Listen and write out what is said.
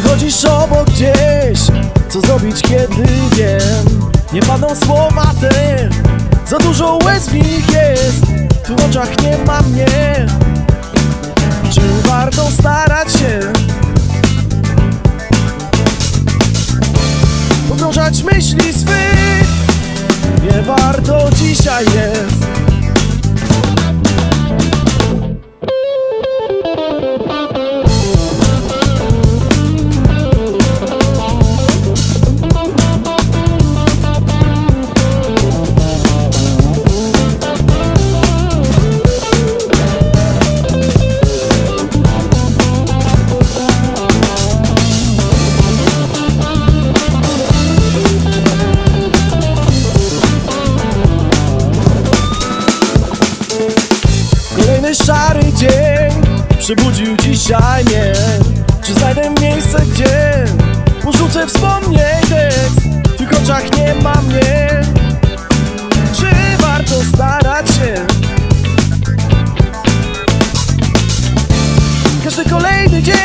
Przechodzisz obok gdzieś Co zrobić kiedy wiem? Nie padną słowa te Za dużo łez nich jest. Tu w oczach nie ma mnie. Czy warto starać się? Pogrążać myśli swych. Nie warto dzisiaj jest Cały szary dzień przybudził dzisiaj mnie. Czy znajdę miejsce, gdzie porzucę wspomnień tekst W tych oczach nie ma mnie. Czy warto starać się? Każdy kolejny dzień